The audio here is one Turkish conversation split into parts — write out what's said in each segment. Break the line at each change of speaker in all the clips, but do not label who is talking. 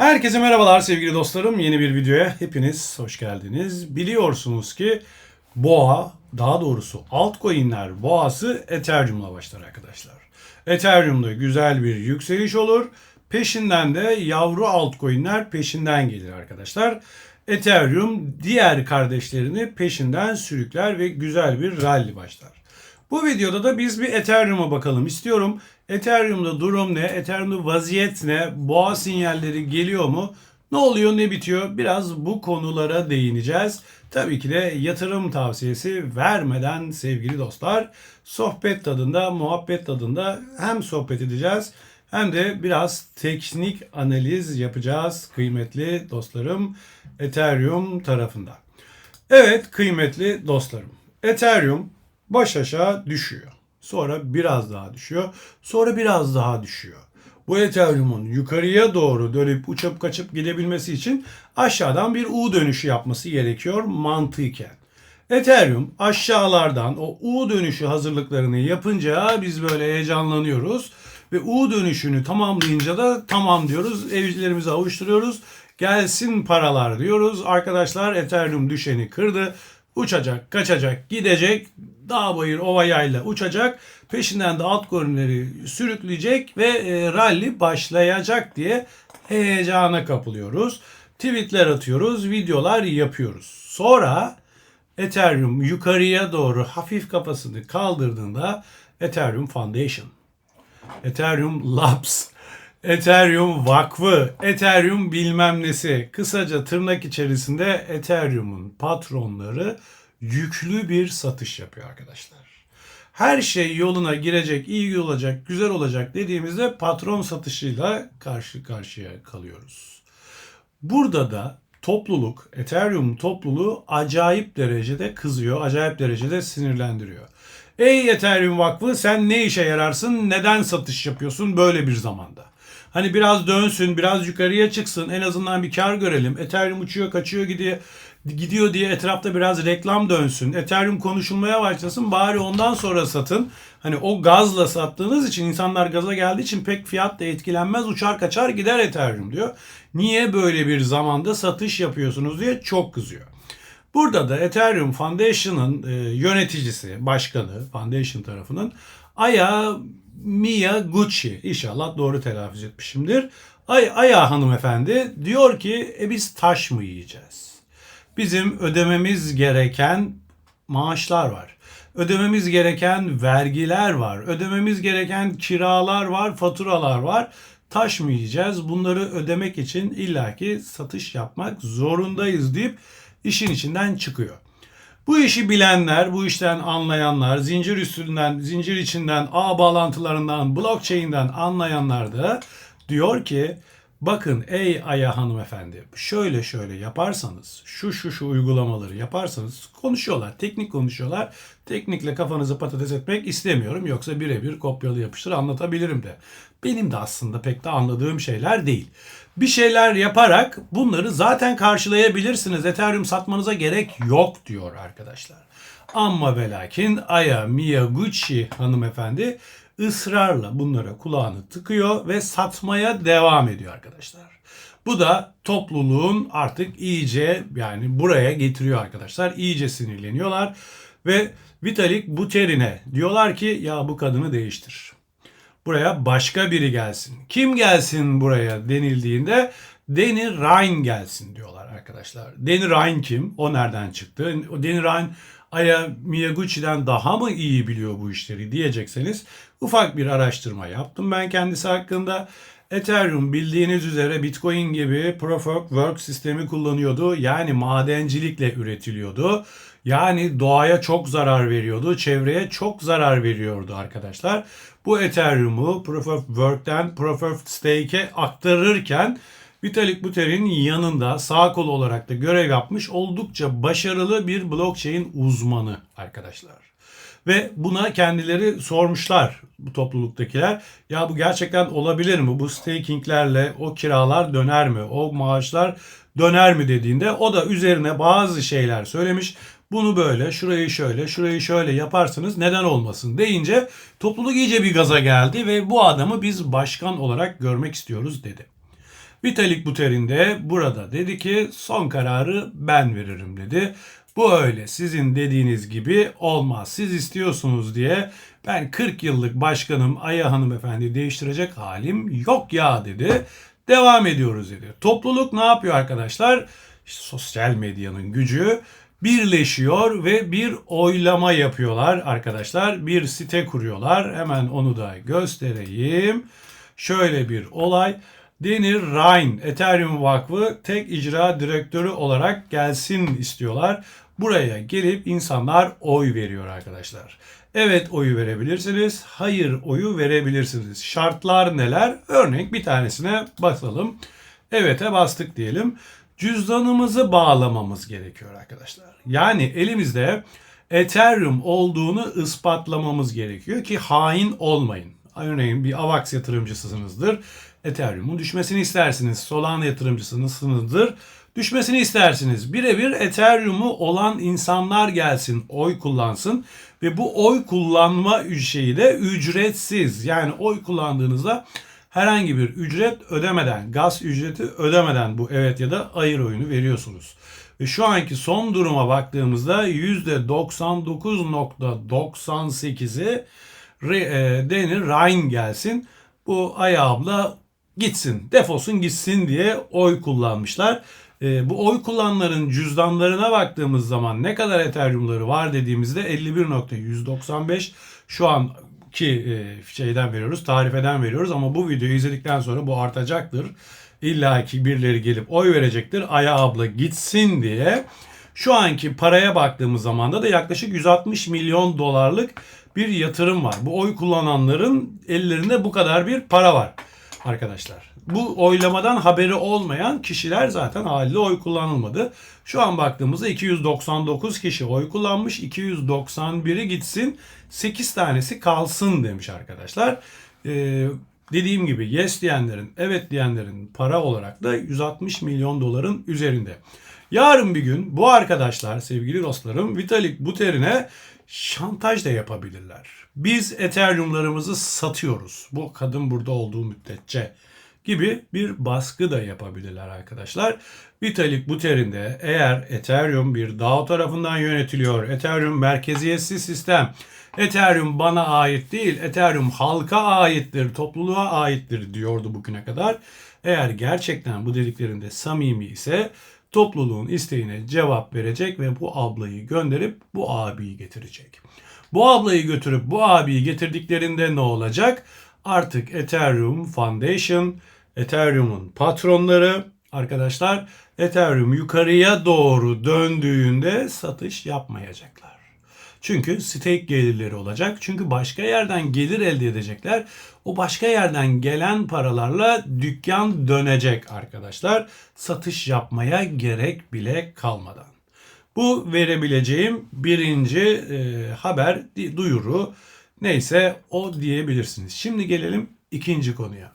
Herkese merhabalar sevgili dostlarım. Yeni bir videoya hepiniz hoş geldiniz. Biliyorsunuz ki boğa, daha doğrusu altcoin'ler boğası Ethereum'la başlar arkadaşlar. Ethereum'da güzel bir yükseliş olur. Peşinden de yavru altcoin'ler peşinden gelir arkadaşlar. Ethereum diğer kardeşlerini peşinden sürükler ve güzel bir rally başlar. Bu videoda da biz bir Ethereum'a bakalım istiyorum. Ethereum'da durum ne? Ethereum'da vaziyet ne? Boğa sinyalleri geliyor mu? Ne oluyor ne bitiyor? Biraz bu konulara değineceğiz. Tabii ki de yatırım tavsiyesi vermeden sevgili dostlar sohbet tadında, muhabbet tadında hem sohbet edeceğiz hem de biraz teknik analiz yapacağız kıymetli dostlarım Ethereum tarafında. Evet kıymetli dostlarım. Ethereum baş aşağı düşüyor. Sonra biraz daha düşüyor. Sonra biraz daha düşüyor. Bu Ethereum'un yukarıya doğru dönüp uçup kaçıp gidebilmesi için aşağıdan bir U dönüşü yapması gerekiyor mantıken. Ethereum aşağılardan o U dönüşü hazırlıklarını yapınca biz böyle heyecanlanıyoruz. Ve U dönüşünü tamamlayınca da tamam diyoruz. Evcilerimizi avuşturuyoruz. Gelsin paralar diyoruz. Arkadaşlar Ethereum düşeni kırdı. Uçacak, kaçacak, gidecek. Dağ bayır ova yayla uçacak. Peşinden de altcoin'leri sürükleyecek ve e, rally başlayacak diye heyecana kapılıyoruz. Tweetler atıyoruz, videolar yapıyoruz. Sonra Ethereum yukarıya doğru hafif kafasını kaldırdığında Ethereum Foundation, Ethereum Labs, Ethereum Vakfı, Ethereum bilmem nesi, kısaca tırnak içerisinde Ethereum'un patronları yüklü bir satış yapıyor arkadaşlar. Her şey yoluna girecek, iyi olacak, güzel olacak dediğimizde patron satışıyla karşı karşıya kalıyoruz. Burada da topluluk, Ethereum topluluğu acayip derecede kızıyor, acayip derecede sinirlendiriyor. Ey Ethereum Vakfı sen ne işe yararsın, neden satış yapıyorsun böyle bir zamanda? Hani biraz dönsün, biraz yukarıya çıksın, en azından bir kar görelim. Ethereum uçuyor, kaçıyor gidiyor, gidiyor diye etrafta biraz reklam dönsün. Ethereum konuşulmaya başlasın, bari ondan sonra satın. Hani o gazla sattığınız için insanlar gaza geldiği için pek fiyat da etkilenmez, uçar kaçar gider Ethereum diyor. Niye böyle bir zamanda satış yapıyorsunuz diye çok kızıyor. Burada da Ethereum Foundation'ın e, yöneticisi, başkanı, Foundation tarafının Aya Miyaguchi, inşallah doğru telaffuz etmişimdir. Ay, Aya hanımefendi diyor ki e biz taş mı yiyeceğiz? Bizim ödememiz gereken maaşlar var. Ödememiz gereken vergiler var. Ödememiz gereken kiralar var, faturalar var. Taş mı yiyeceğiz? Bunları ödemek için illaki satış yapmak zorundayız deyip işin içinden çıkıyor. Bu işi bilenler, bu işten anlayanlar, zincir üstünden, zincir içinden, ağ bağlantılarından, blockchain'den anlayanlar da diyor ki bakın ey Aya hanımefendi şöyle şöyle yaparsanız, şu şu şu uygulamaları yaparsanız konuşuyorlar, teknik konuşuyorlar. Teknikle kafanızı patates etmek istemiyorum yoksa birebir kopyalı yapıştır anlatabilirim de. Benim de aslında pek de anladığım şeyler değil bir şeyler yaparak bunları zaten karşılayabilirsiniz. Ethereum satmanıza gerek yok diyor arkadaşlar. Ama ve lakin Aya Miyaguchi hanımefendi ısrarla bunlara kulağını tıkıyor ve satmaya devam ediyor arkadaşlar. Bu da topluluğun artık iyice yani buraya getiriyor arkadaşlar. İyice sinirleniyorlar ve Vitalik Buterin'e diyorlar ki ya bu kadını değiştir buraya başka biri gelsin. Kim gelsin buraya denildiğinde Danny Ryan gelsin diyorlar arkadaşlar. Danny Ryan kim? O nereden çıktı? O Danny Ryan Aya Miyaguchi'den daha mı iyi biliyor bu işleri diyecekseniz ufak bir araştırma yaptım ben kendisi hakkında. Ethereum bildiğiniz üzere Bitcoin gibi Proof of Work sistemi kullanıyordu. Yani madencilikle üretiliyordu. Yani doğaya çok zarar veriyordu, çevreye çok zarar veriyordu arkadaşlar. Bu Ethereum'u Proof of Work'ten Proof of Stake'e aktarırken Vitalik Buterin yanında sağ kol olarak da görev yapmış oldukça başarılı bir blockchain uzmanı arkadaşlar. Ve buna kendileri sormuşlar bu topluluktakiler. Ya bu gerçekten olabilir mi? Bu stakinglerle o kiralar döner mi? O maaşlar döner mi dediğinde o da üzerine bazı şeyler söylemiş. Bunu böyle, şurayı şöyle, şurayı şöyle yaparsınız neden olmasın deyince topluluk iyice bir gaza geldi ve bu adamı biz başkan olarak görmek istiyoruz dedi. Vitalik Buterin de burada dedi ki son kararı ben veririm dedi. Bu öyle sizin dediğiniz gibi olmaz. Siz istiyorsunuz diye ben 40 yıllık başkanım Aya hanımefendi değiştirecek halim yok ya dedi. Devam ediyoruz dedi. Topluluk ne yapıyor arkadaşlar? Sosyal medyanın gücü birleşiyor ve bir oylama yapıyorlar arkadaşlar. Bir site kuruyorlar. Hemen onu da göstereyim. Şöyle bir olay. Denir Ryan Ethereum Vakfı tek icra direktörü olarak gelsin istiyorlar. Buraya gelip insanlar oy veriyor arkadaşlar. Evet oyu verebilirsiniz. Hayır oyu verebilirsiniz. Şartlar neler? Örnek bir tanesine basalım. Evet'e bastık diyelim. Cüzdanımızı bağlamamız gerekiyor arkadaşlar. Yani elimizde Ethereum olduğunu ispatlamamız gerekiyor ki hain olmayın. Örneğin bir AVAX yatırımcısınızdır. Ethereum'un düşmesini istersiniz. Solana yatırımcısınızdır. Düşmesini istersiniz. Birebir Ethereum'u olan insanlar gelsin, oy kullansın ve bu oy kullanma şeyi de ücretsiz. Yani oy kullandığınızda herhangi bir ücret ödemeden, gaz ücreti ödemeden bu evet ya da hayır oyunu veriyorsunuz. Ve şu anki son duruma baktığımızda %99.98'i e, denir Ryan gelsin. Bu Ay abla gitsin, defolsun gitsin diye oy kullanmışlar. E, bu oy kullananların cüzdanlarına baktığımız zaman ne kadar Ethereum'ları var dediğimizde 51.195 şu an ki e, şeyden veriyoruz, tarifeden veriyoruz ama bu videoyu izledikten sonra bu artacaktır. İlla ki birileri gelip oy verecektir. Aya abla gitsin diye. Şu anki paraya baktığımız zaman da yaklaşık 160 milyon dolarlık bir yatırım var. Bu oy kullananların ellerinde bu kadar bir para var arkadaşlar. Bu oylamadan haberi olmayan kişiler zaten haliyle oy kullanılmadı. Şu an baktığımızda 299 kişi oy kullanmış. 291'i gitsin 8 tanesi kalsın demiş arkadaşlar. Ee, dediğim gibi yes diyenlerin evet diyenlerin para olarak da 160 milyon doların üzerinde. Yarın bir gün bu arkadaşlar sevgili dostlarım Vitalik Buterin'e şantaj da yapabilirler. Biz Ethereum'larımızı satıyoruz. Bu kadın burada olduğu müddetçe gibi bir baskı da yapabilirler arkadaşlar. Vitalik Buterin de eğer Ethereum bir DAO tarafından yönetiliyor, Ethereum merkeziyetsiz sistem, Ethereum bana ait değil, Ethereum halka aittir, topluluğa aittir diyordu bugüne kadar. Eğer gerçekten bu dediklerinde samimi ise topluluğun isteğine cevap verecek ve bu ablayı gönderip bu abiyi getirecek. Bu ablayı götürüp bu abiyi getirdiklerinde ne olacak? Artık Ethereum Foundation, Ethereum'un patronları arkadaşlar Ethereum yukarıya doğru döndüğünde satış yapmayacaklar. Çünkü stake gelirleri olacak. Çünkü başka yerden gelir elde edecekler. O başka yerden gelen paralarla dükkan dönecek arkadaşlar. Satış yapmaya gerek bile kalmadan. Bu verebileceğim birinci e, haber, duyuru neyse o diyebilirsiniz. Şimdi gelelim ikinci konuya.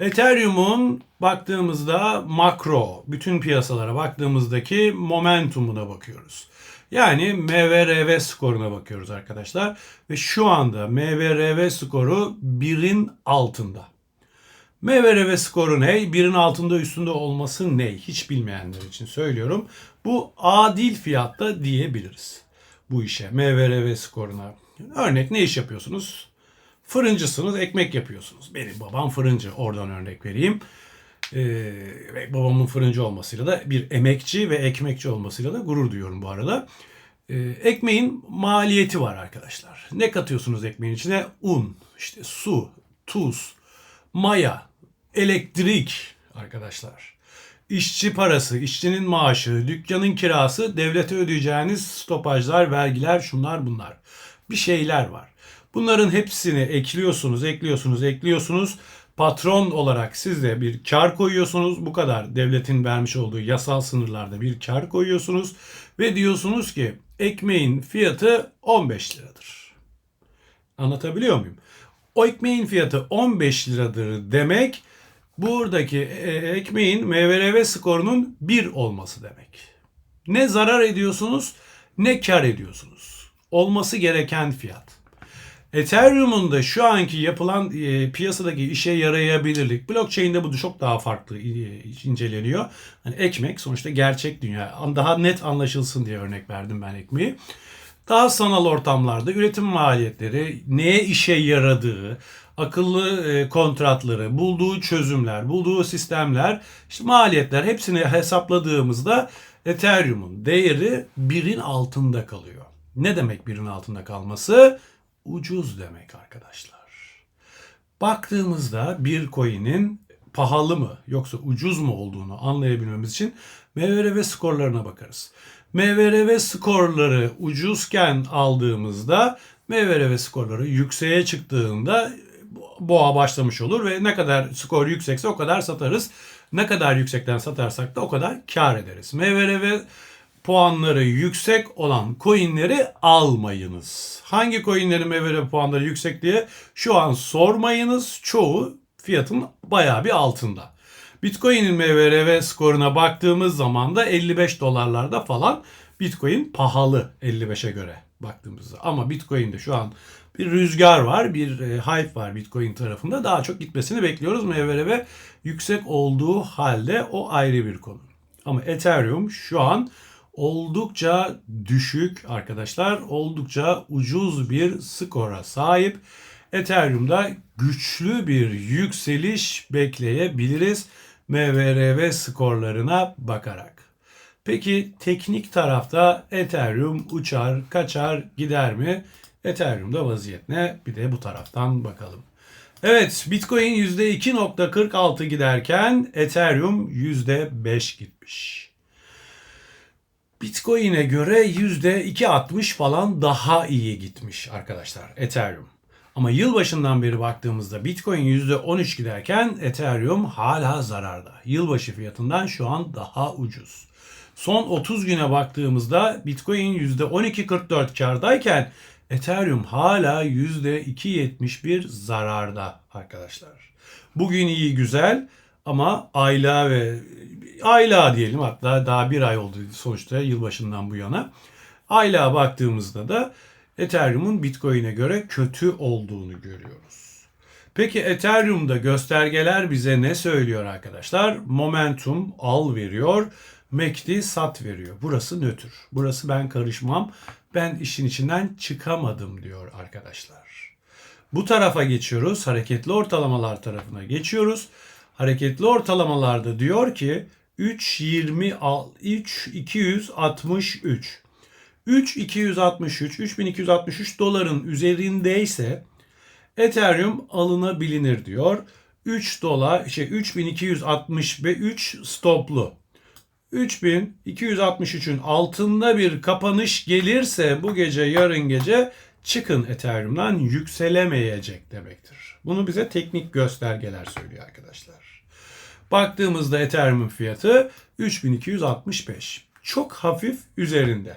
Ethereum'un baktığımızda makro, bütün piyasalara baktığımızdaki momentumuna bakıyoruz. Yani MVRV skoruna bakıyoruz arkadaşlar. Ve şu anda MVRV skoru 1'in altında. MVRV skoru ne? 1'in altında üstünde olması ne? Hiç bilmeyenler için söylüyorum. Bu adil fiyatta diyebiliriz bu işe. MVRV skoruna. Örnek ne iş yapıyorsunuz? Fırıncısınız, ekmek yapıyorsunuz. Benim babam fırıncı. Oradan örnek vereyim. Ee, babamın fırıncı olmasıyla da bir emekçi ve ekmekçi olmasıyla da gurur duyuyorum bu arada. Ee, ekmeğin maliyeti var arkadaşlar. Ne katıyorsunuz ekmeğin içine? Un, işte su, tuz, maya, elektrik arkadaşlar. İşçi parası, işçinin maaşı, dükkanın kirası, devlete ödeyeceğiniz stopajlar, vergiler, şunlar bunlar. Bir şeyler var. Bunların hepsini ekliyorsunuz, ekliyorsunuz, ekliyorsunuz. Patron olarak siz de bir kar koyuyorsunuz. Bu kadar devletin vermiş olduğu yasal sınırlarda bir kar koyuyorsunuz. Ve diyorsunuz ki ekmeğin fiyatı 15 liradır. Anlatabiliyor muyum? O ekmeğin fiyatı 15 liradır demek buradaki e, ekmeğin MVRV skorunun 1 olması demek. Ne zarar ediyorsunuz ne kar ediyorsunuz. Olması gereken fiyat. Ethereum'un da şu anki yapılan e, piyasadaki işe yarayabilirlik. Blockchain'de bu çok daha farklı e, inceleniyor. Hani ekmek sonuçta gerçek dünya. Daha net anlaşılsın diye örnek verdim ben ekmeği. Daha sanal ortamlarda üretim maliyetleri, neye işe yaradığı, akıllı e, kontratları, bulduğu çözümler, bulduğu sistemler, işte maliyetler hepsini hesapladığımızda Ethereum'un değeri birin altında kalıyor. Ne demek birin altında kalması? Ucuz demek arkadaşlar. Baktığımızda bir coin'in pahalı mı yoksa ucuz mu olduğunu anlayabilmemiz için MVRV skorlarına bakarız. MVRV skorları ucuzken aldığımızda MVRV skorları yükseğe çıktığında boğa başlamış olur ve ne kadar skor yüksekse o kadar satarız. Ne kadar yüksekten satarsak da o kadar kar ederiz. MVRV puanları yüksek olan coinleri almayınız. Hangi coinlerin MVRV puanları yüksek diye şu an sormayınız. Çoğu fiyatın bayağı bir altında. Bitcoin'in MVRV skoruna baktığımız zaman da 55 dolarlarda falan Bitcoin pahalı 55'e göre baktığımızda. Ama Bitcoin'de şu an bir rüzgar var, bir e, hype var Bitcoin tarafında. Daha çok gitmesini bekliyoruz. MVRV yüksek olduğu halde o ayrı bir konu. Ama Ethereum şu an oldukça düşük arkadaşlar. Oldukça ucuz bir skora sahip. Ethereum'da güçlü bir yükseliş bekleyebiliriz MVRV skorlarına bakarak. Peki teknik tarafta Ethereum uçar, kaçar, gider mi? Ethereum'da vaziyet ne? Bir de bu taraftan bakalım. Evet Bitcoin %2.46 giderken Ethereum %5 gitmiş. Bitcoin'e göre %2.60 falan daha iyi gitmiş arkadaşlar Ethereum. Ama yılbaşından beri baktığımızda Bitcoin %13 giderken Ethereum hala zararda. Yılbaşı fiyatından şu an daha ucuz. Son 30 güne baktığımızda Bitcoin %12.44 kardayken Ethereum hala %2.71 zararda arkadaşlar. Bugün iyi güzel ama aylığa ve aylığa diyelim hatta daha bir ay oldu sonuçta yılbaşından bu yana. Aylığa baktığımızda da Ethereum'un Bitcoin'e göre kötü olduğunu görüyoruz. Peki Ethereum'da göstergeler bize ne söylüyor arkadaşlar? Momentum al veriyor. MACD sat veriyor. Burası nötr. Burası ben karışmam. Ben işin içinden çıkamadım diyor arkadaşlar. Bu tarafa geçiyoruz. Hareketli ortalamalar tarafına geçiyoruz. Hareketli ortalamalarda diyor ki 3.20 3 263 3263 3263 doların üzerindeyse Ethereum alınabilir diyor. 3 dolar şey 3260 ve 3 stoplu. 3263'ün altında bir kapanış gelirse bu gece yarın gece çıkın Ethereum'dan yükselemeyecek demektir. Bunu bize teknik göstergeler söylüyor arkadaşlar. Baktığımızda Ethereum fiyatı 3265. Çok hafif üzerinde.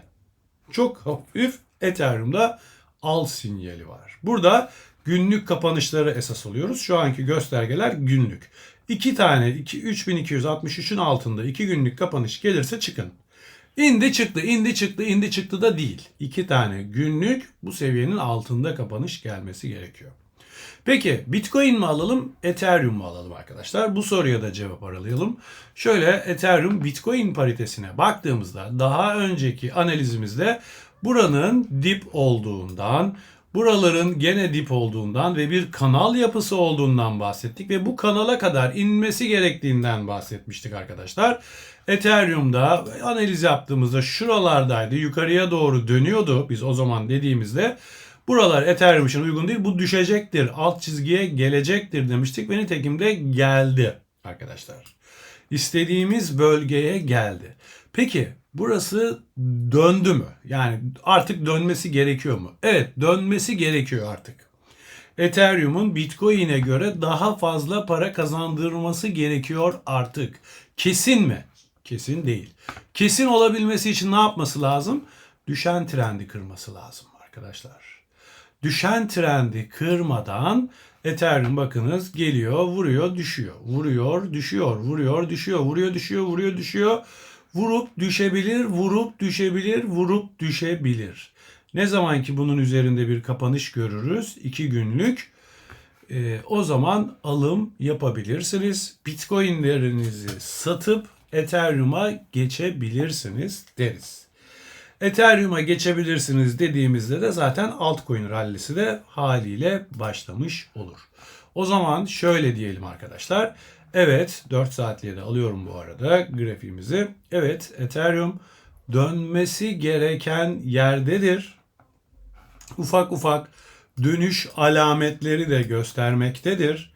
Çok hafif Ethereum'da al sinyali var. Burada günlük kapanışları esas alıyoruz. Şu anki göstergeler günlük. 2 tane 2, 3263'ün altında 2 günlük kapanış gelirse çıkın. İndi çıktı, indi çıktı, indi çıktı da değil. 2 tane günlük bu seviyenin altında kapanış gelmesi gerekiyor. Peki Bitcoin mi alalım, Ethereum mu alalım arkadaşlar? Bu soruya da cevap aralayalım. Şöyle Ethereum Bitcoin paritesine baktığımızda daha önceki analizimizde buranın dip olduğundan, buraların gene dip olduğundan ve bir kanal yapısı olduğundan bahsettik ve bu kanala kadar inmesi gerektiğinden bahsetmiştik arkadaşlar. Ethereum'da analiz yaptığımızda şuralardaydı. Yukarıya doğru dönüyordu biz o zaman dediğimizde. Buralar Ethereum için uygun değil. Bu düşecektir. Alt çizgiye gelecektir demiştik ve nitekim de geldi arkadaşlar. İstediğimiz bölgeye geldi. Peki burası döndü mü? Yani artık dönmesi gerekiyor mu? Evet dönmesi gerekiyor artık. Ethereum'un Bitcoin'e göre daha fazla para kazandırması gerekiyor artık. Kesin mi? Kesin değil. Kesin olabilmesi için ne yapması lazım? Düşen trendi kırması lazım arkadaşlar. Düşen trendi kırmadan Ethereum bakınız geliyor, vuruyor, düşüyor. Vuruyor, düşüyor, vuruyor, düşüyor, vuruyor, düşüyor, vuruyor, düşüyor. Vurup düşebilir, vurup düşebilir, vurup düşebilir. Ne zaman ki bunun üzerinde bir kapanış görürüz, 2 günlük, e, o zaman alım yapabilirsiniz. Bitcoinlerinizi satıp Ethereum'a geçebilirsiniz deriz. Ethereum'a geçebilirsiniz dediğimizde de zaten altcoin rallisi de haliyle başlamış olur. O zaman şöyle diyelim arkadaşlar. Evet 4 saatliğe de alıyorum bu arada grafiğimizi. Evet Ethereum dönmesi gereken yerdedir. Ufak ufak dönüş alametleri de göstermektedir.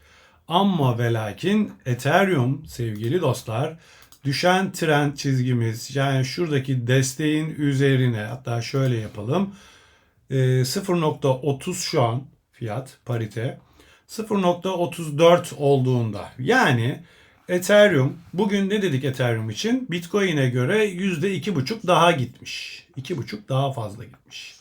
Ama ve lakin Ethereum sevgili dostlar düşen trend çizgimiz yani şuradaki desteğin üzerine hatta şöyle yapalım. 0.30 şu an fiyat parite 0.34 olduğunda yani Ethereum bugün ne dedik Ethereum için? Bitcoin'e göre %2,5 daha gitmiş. 2,5 daha fazla gitmiş.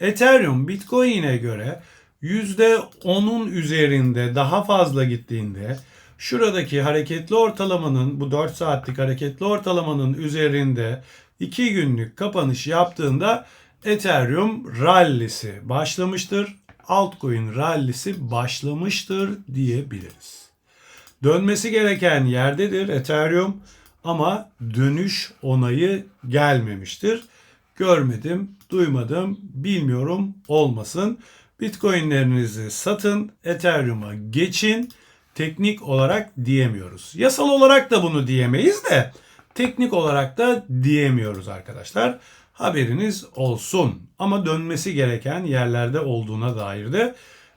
Ethereum Bitcoin'e göre %10'un üzerinde daha fazla gittiğinde şuradaki hareketli ortalamanın bu 4 saatlik hareketli ortalamanın üzerinde 2 günlük kapanış yaptığında Ethereum rallisi başlamıştır. Altcoin rallisi başlamıştır diyebiliriz. Dönmesi gereken yerdedir Ethereum ama dönüş onayı gelmemiştir. Görmedim, duymadım, bilmiyorum olmasın. Bitcoin'lerinizi satın, Ethereum'a geçin. Teknik olarak diyemiyoruz. Yasal olarak da bunu diyemeyiz de teknik olarak da diyemiyoruz arkadaşlar. Haberiniz olsun. Ama dönmesi gereken yerlerde olduğuna dair de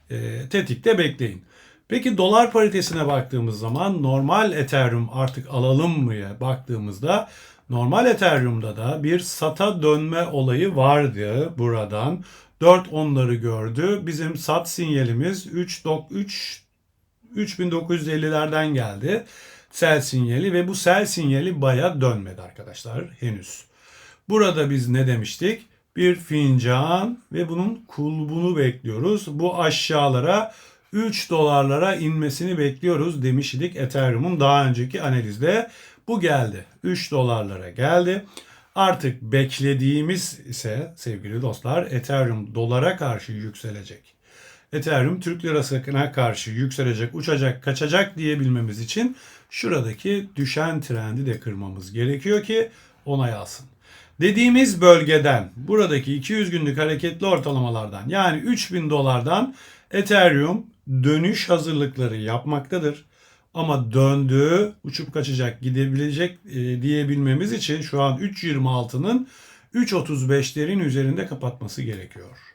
e, tetikte bekleyin. Peki dolar paritesine baktığımız zaman normal Ethereum artık alalım mı baktığımızda normal Ethereum'da da bir sata dönme olayı vardı buradan. 4 onları gördü. Bizim sat sinyalimiz 3 3 3950'lerden geldi. Sell sinyali ve bu sell sinyali baya dönmedi arkadaşlar henüz. Burada biz ne demiştik? Bir fincan ve bunun kulbunu bekliyoruz. Bu aşağılara 3 dolarlara inmesini bekliyoruz demiştik Ethereum'un daha önceki analizde. Bu geldi. 3 dolarlara geldi. Artık beklediğimiz ise sevgili dostlar Ethereum dolara karşı yükselecek. Ethereum Türk lirasına karşı yükselecek, uçacak, kaçacak diyebilmemiz için şuradaki düşen trendi de kırmamız gerekiyor ki onay alsın. Dediğimiz bölgeden buradaki 200 günlük hareketli ortalamalardan yani 3000 dolardan Ethereum dönüş hazırlıkları yapmaktadır. Ama döndüğü uçup kaçacak gidebilecek e, diyebilmemiz için şu an 3.26'nın 3.35'lerin üzerinde kapatması gerekiyor.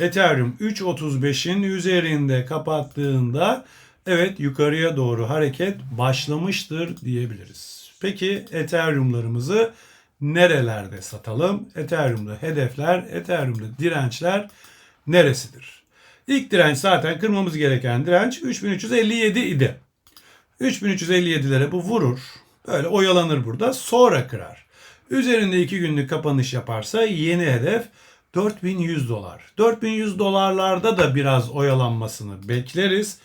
Ethereum 3.35'in üzerinde kapattığında evet yukarıya doğru hareket başlamıştır diyebiliriz. Peki Ethereum'larımızı nerelerde satalım? Ethereum'da hedefler, Ethereum'da dirençler neresidir? İlk direnç zaten kırmamız gereken direnç 3357 idi. 3357'lere bu vurur. Böyle oyalanır burada. Sonra kırar. Üzerinde 2 günlük kapanış yaparsa yeni hedef 4100 dolar. 4100 dolarlarda da biraz oyalanmasını bekleriz.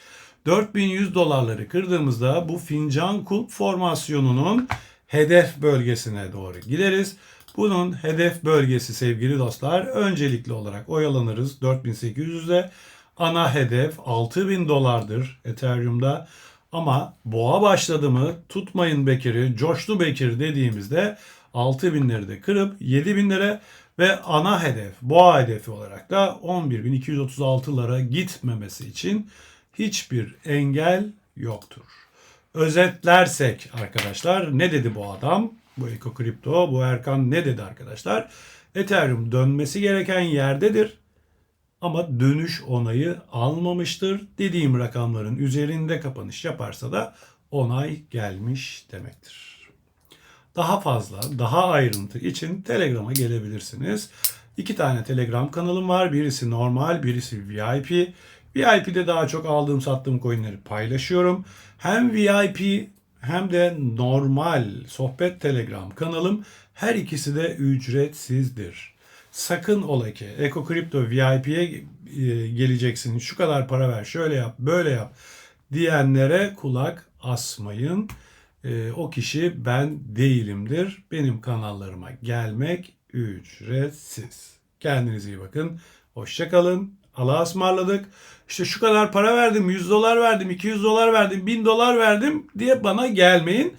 4100 dolarları kırdığımızda bu fincan kulp formasyonunun hedef bölgesine doğru gideriz. Bunun hedef bölgesi sevgili dostlar öncelikli olarak oyalanırız 4800'de. Ana hedef 6000 dolardır Ethereum'da. Ama boğa başladı mı tutmayın Bekir'i, coştu Bekir dediğimizde 6000'leri de kırıp 7000'lere ve ana hedef, boğa hedefi olarak da 11.236'lara gitmemesi için hiçbir engel yoktur. Özetlersek arkadaşlar ne dedi bu adam? Bu Eko Kripto, bu Erkan ne dedi arkadaşlar? Ethereum dönmesi gereken yerdedir ama dönüş onayı almamıştır. Dediğim rakamların üzerinde kapanış yaparsa da onay gelmiş demektir. Daha fazla, daha ayrıntı için Telegram'a gelebilirsiniz. İki tane Telegram kanalım var. Birisi normal, birisi VIP. VIP'de daha çok aldığım sattığım coinleri paylaşıyorum. Hem VIP hem de normal sohbet Telegram kanalım her ikisi de ücretsizdir. Sakın ola ki Eko Kripto VIP'ye e, geleceksin şu kadar para ver şöyle yap böyle yap diyenlere kulak asmayın. E, o kişi ben değilimdir. Benim kanallarıma gelmek ücretsiz. Kendinize iyi bakın. Hoşça kalın. Allah'a ısmarladık. İşte şu kadar para verdim, 100 dolar verdim, 200 dolar verdim, 1000 dolar verdim diye bana gelmeyin.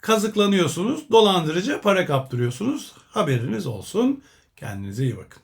Kazıklanıyorsunuz, dolandırıcı para kaptırıyorsunuz. Haberiniz olsun. Kendinize iyi bakın.